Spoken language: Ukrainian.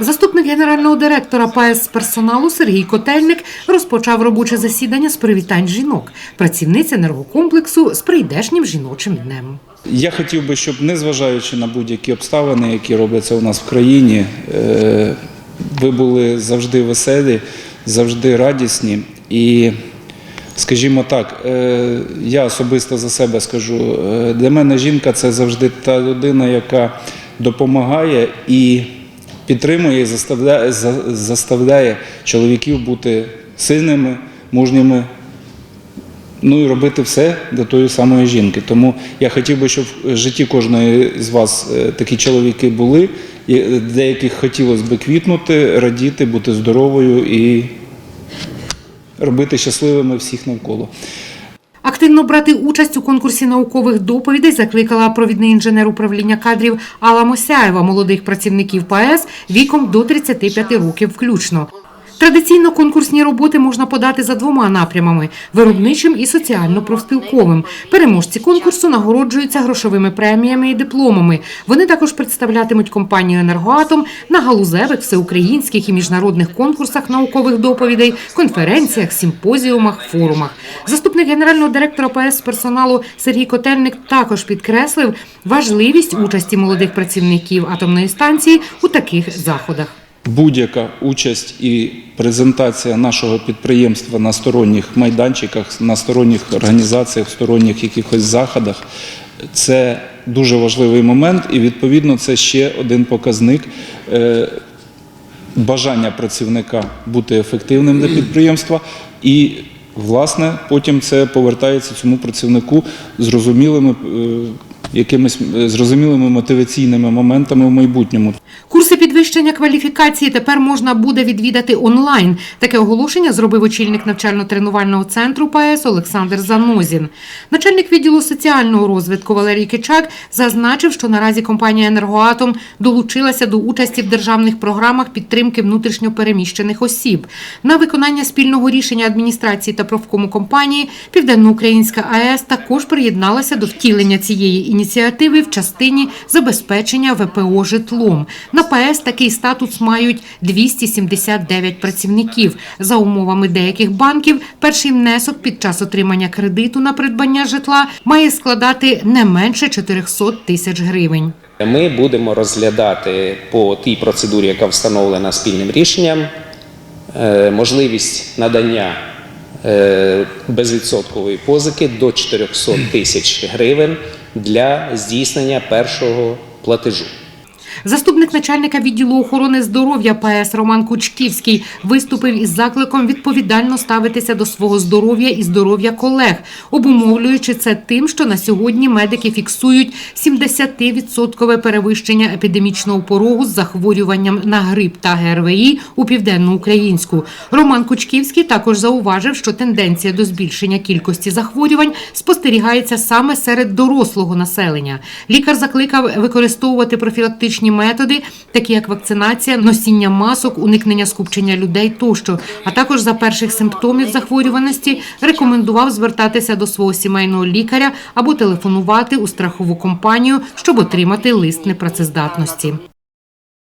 Заступник генерального директора ПАЕС персоналу Сергій Котельник розпочав робоче засідання з привітань жінок, працівниць енергокомплексу з прийдешнім жіночим днем. Я хотів би, щоб незважаючи на будь-які обставини, які робляться у нас в країні, е, ви були завжди веселі, завжди радісні. І, скажімо так, е, я особисто за себе скажу, е, для мене жінка це завжди та людина, яка допомагає і підтримує і заставляє, заставляє чоловіків бути сильними, мужніми, ну і робити все для тої самої жінки. Тому я хотів би, щоб в житті кожної з вас е, такі чоловіки були, для яких хотілося б квітнути, радіти, бути здоровою і робити щасливими всіх навколо. Активно брати участь у конкурсі наукових доповідей закликала провідний інженер управління кадрів Алла Мосяєва молодих працівників ПАЕС віком до 35 років включно. Традиційно конкурсні роботи можна подати за двома напрямами виробничим і соціально-профспілковим. Переможці конкурсу нагороджуються грошовими преміями і дипломами. Вони також представлятимуть компанію Енергоатом на галузевих, всеукраїнських і міжнародних конкурсах наукових доповідей, конференціях, симпозіумах, форумах. Заступник генерального директора ПС персоналу Сергій Котельник також підкреслив важливість участі молодих працівників атомної станції у таких заходах. Будь-яка участь і презентація нашого підприємства на сторонніх майданчиках, на сторонніх організаціях, сторонніх якихось заходах це дуже важливий момент, і відповідно це ще один показник е, бажання працівника бути ефективним для підприємства. І, власне, потім це повертається цьому працівнику зрозумілими. е, Якимись е, зрозумілими мотиваційними моментами в майбутньому. Курси підвищення кваліфікації тепер можна буде відвідати онлайн. Таке оголошення зробив очільник навчально-тренувального центру ПАЕС Олександр Занозін. Начальник відділу соціального розвитку Валерій Кичак зазначив, що наразі компанія Енергоатом долучилася до участі в державних програмах підтримки внутрішньопереміщених осіб. На виконання спільного рішення адміністрації та профкому компанії Південноукраїнська АЕС також приєдналася до втілення цієї ініціативи в частині забезпечення ВПО житлом. На ПАЕС такий статус мають 279 працівників. За умовами деяких банків, перший внесок під час отримання кредиту на придбання житла має складати не менше 400 тисяч гривень. Ми будемо розглядати по тій процедурі, яка встановлена спільним рішенням, е, можливість надання е, безвідсоткової позики до 400 тисяч гривень для здійснення першого платежу. Заступник начальника відділу охорони здоров'я ПАЕС Роман Кучківський виступив із закликом відповідально ставитися до свого здоров'я і здоров'я колег, обумовлюючи це тим, що на сьогодні медики фіксують 70% перевищення епідемічного порогу з захворюванням на грип та ГРВІ у південноукраїнську. Роман Кучківський також зауважив, що тенденція до збільшення кількості захворювань спостерігається саме серед дорослого населення. Лікар закликав використовувати профілактичні методи, такі як вакцинація, носіння масок, уникнення скупчення людей тощо. А також за перших симптомів захворюваності рекомендував звертатися до свого сімейного лікаря або телефонувати у страхову компанію, щоб отримати лист непрацездатності.